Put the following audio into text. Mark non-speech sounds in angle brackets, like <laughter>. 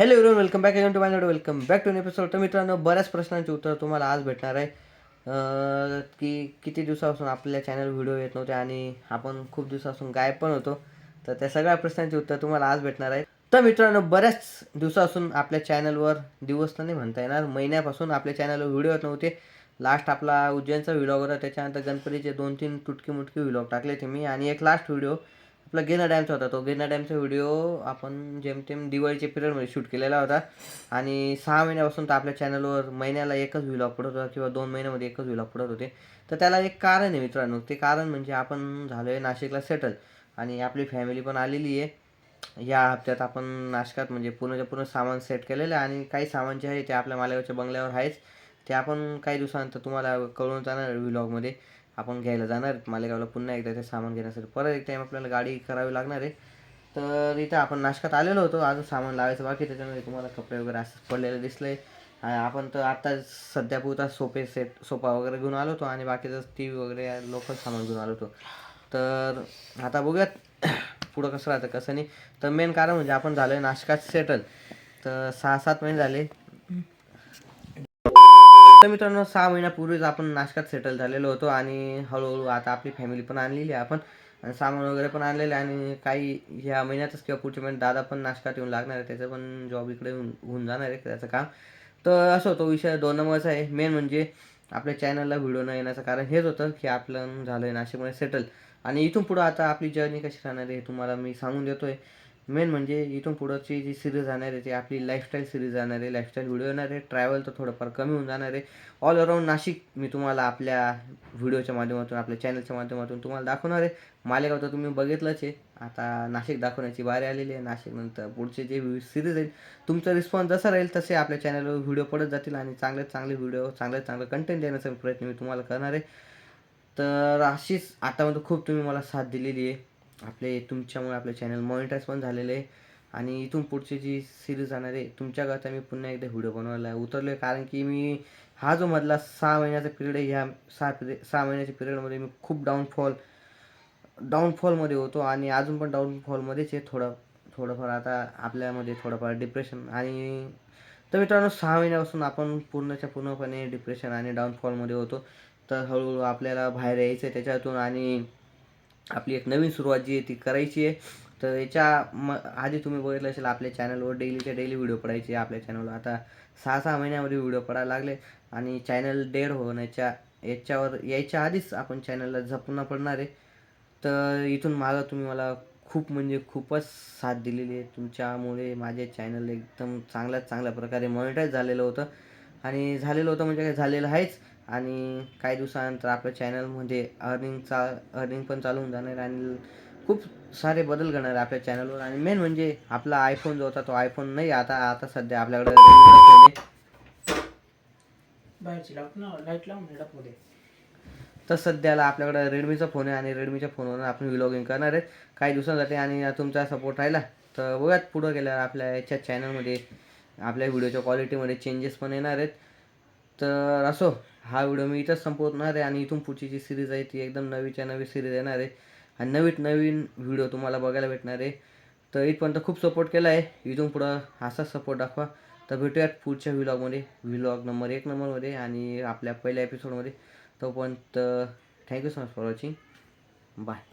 Hello एवढं welcome back again to my welcome back to episode तर मित्रांनो बऱ्याच प्रश्नांची उत्तर तुम्हाला आज भेटणार आहे. की किती दिवसापासून आपल्या चॅनल व्हिडिओ येत नव्हते आणि आपण खूप दिवसापासून गायब पण होतो. तर त्या सगळ्या प्रश्नांची उत्तर तुम्हाला आज भेटणार आहे तर मित्रांनो बऱ्याच दिवसापासून आपल्या चॅनलवर दिवस तर नाही म्हणता येणार महिन्यापासून आपल्या चॅनलवर व्हिडिओ येत नव्हते. लास्ट आपला उज्जैनचा व्हिडिओ होता त्याच्यानंतर गणपतीचे दोन तीन तुटकी मुटकी व्हिडिओ टाकले ते मी. आणि एक लास्ट व्हिडिओ आपला गेना डॅमचा होता. तो गेना डॅमचा व्हिडिओ आपण जेमतेम दिवाळीच्या पिरियडमध्ये शूट केलेला होता. आणि सहा महिन्यापासून तर आपल्या चॅनलवर महिन्याला एकच व्हिलॉग पडत होता किंवा दोन महिन्यामध्ये एकच व्हिलॉग पडत होते. तर त्याला एक कारण आहे मित्रांनो. ते कारण म्हणजे आपण झालो आहे नाशिकला सेटल आणि आपली फॅमिली पण आलेली आहे. या हप्त्यात आपण नाशकात म्हणजे पूर्णच्या पूर्ण सामान सेट केलेलं आहे. आणि काही सामान जे आहे ते आपल्या मालेगावच्या बंगल्यावर आहेच. ते आपण काही दिवसानंतर तुम्हाला कळून जाणार व्हिलॉगमध्ये आपण घ्यायला जाणार आहेत. मालेगावला पुन्हा एकदा ते सामान घेण्यासाठी. परत एक टाईम आपल्याला गाडी करावी लागणार आहे. तर इथं आपण नाशकात आलेलो होतो. अजून सामान लावायचं बाकी त्याच्यामध्ये तुम्हाला कपडे वगैरे असं पडलेले दिसले. आपण तर आत्ता सध्या पुरता सोपे सेट सोफा वगैरे घेऊन आलो होतो. आणि बाकीचं टी व्ही वगैरे लोकल सामान घेऊन आलो होतो. तर आता बघूयात <clears throat> पुढं कसं राहतं कसं नाही. तर मेन कारण म्हणजे आपण झालो आहे नाशकात सेटल तर सहा सात महिने झाले. तर मित्रांनो सहा महिन्यापूर्वीच आपण नाशकात सेटल झालेलो होतो आणि हळूहळू आता आपली फॅमिली पण आणलेली आहे आपण. आणि सामान वगैरे पण आणलेलं आहे आणि काही ह्या महिन्यातच किंवा पुढच्या महिन्यात दादा पण नाशकात येऊन लागणार आहे त्याचं पण जॉब इकडे होऊन जाणार आहे त्याचं काम. तर असं तो विषय दोन नंबरचा आहे. मेन म्हणजे आपल्या चॅनलला व्हिडिओ न येण्याचं कारण हेच होतं की आपलं झालं आहे नाशिकमध्ये सेटल आणि इथून पुढं आता आपली जर्नी कशी राहणार आहे हे तुम्हाला मी सांगून देतो आहे मेन म्हणजे इथून पुढंची जी सिरीज जाणार आहे ती आपली लाईफस्टाईल सिरीज जाणार आहे लाईफस्टाईल व्हिडिओ येणार आहे ट्रॅव्हल तर थोडंफार कमी होऊन जाणार आहे. ऑल अराऊंड नाशिक मी तुम्हाला आपल्या व्हिडिओच्या माध्यमातून आपल्या चॅनलच्या माध्यमातून तुम्हाला दाखवणार आहे. मालेगाव तर तुम्ही बघितलंच आहे. आता नाशिक दाखवण्याची बारी आलेली आहे. नाशिकनंतर पुढचे जे सिरीज आहेत तुमचा रिस्पॉन्स जसा राहील तसे आपल्या चॅनलवर व्हिडिओ पडत जातील आणि चांगले चांगले व्हिडिओ चांगले चांगले कंटेंट देण्याचा प्रयत्न मी तुम्हाला करणार आहे. तर अशीच आतापर्यंत म्हणजे खूप तुम्ही मला साथ दिलेली आहे. आपले तुमच्यामुळे आपले चॅनल मॉनिटाईज पण झालेले आहे. आणि इथून पुढची जी सिरीज जाणार आहे तुमच्याकरता मी पुन्हा एकदा व्हिडिओ बनवायला उतरलो आहे कारण की मी हा जो मधला सहा महिन्याचा पिरियड आहे ह्या सहा पिरियड सहा महिन्याच्या पिरियडमध्ये मी खूप डाऊनफॉल डाऊनफॉलमध्ये होतो. आणि अजून पण डाऊनफॉलमध्येच आहे थोडं थोडंफार आता आपल्यामध्ये थोडंफार डिप्रेशन आणि तर मित्रांनो सहा महिन्यापासून आपण पूर्णच्या पूर्णपणे डिप्रेशन आणि डाऊनफॉलमध्ये होतो. तर हळूहळू आपल्याला बाहेर यायचं आहे त्याच्यातून. आणि आपली एक नवीन सुरुवात जी आहे ती करायची आहे. तर याच्या म आधी तुम्ही बघितलं असेल आपल्या चॅनलवर डेलीच्या डेली व्हिडिओ पडायचे आपल्या चॅनलवर आता सहा सहा महिन्यामध्ये व्हिडिओ पडायला लागले आणि चॅनल डेड होण्याच्या याच्यावर यायच्या आधीच आपण चॅनलला जपणं पडणार आहे. तर इथून मागं तुम्ही मला खूप म्हणजे खूपच साथ दिलेली आहे. तुमच्यामुळे माझे चॅनल एकदम चांगल्याच चांगल्या प्रकारे मॉनिटाईज झालेलं होतं. आणि झालेलं होतं म्हणजे काय झालेलं आहेच. आणि काही दिवसानंतर आपल्या चॅनलमध्ये अर्निंगचा अर्निंग पण चालू होऊन जाणार आणि खूप सारे बदल घडणार आहे आपल्या चॅनलवर आणि मेन म्हणजे आपला आयफोन जो होता तो आयफोन नाही आता आता सध्या आपल्याकडे तर सध्याला आपल्याकडे रेडमीचा फोन आहे आणि रेडमीच्या फोनवरून आपण व्लॉगिंग करणार आहेत काही दिवसांसाठी आणि तुमचा सपोर्ट राहिला तर बघूयात पुढं गेल्यावर आपल्या याच्या चॅनलमध्ये आपल्या व्हिडिओच्या क्वालिटीमध्ये चेंजेस पण येणार आहेत. तर असो हा व्हिडिओ मी इथंच संपवणार आहे आणि इथून पुढची जी सिरीज आहे ती एकदम नवीच्या नवी सिरीज येणार आहे. आणि नवीन नवीन व्हिडिओ तुम्हाला बघायला भेटणार आहे. तर इथपर्यंत खूप सपोर्ट केला आहे इथून पुढं असाच सपोर्ट दाखवा. तर भेटूयात पुढच्या व्हिलॉगमध्ये व्हिलॉग नंबर एक नंबरमध्ये आणि आपल्या पहिल्या एपिसोडमध्ये तोपर्यंत thank you so much for watching bye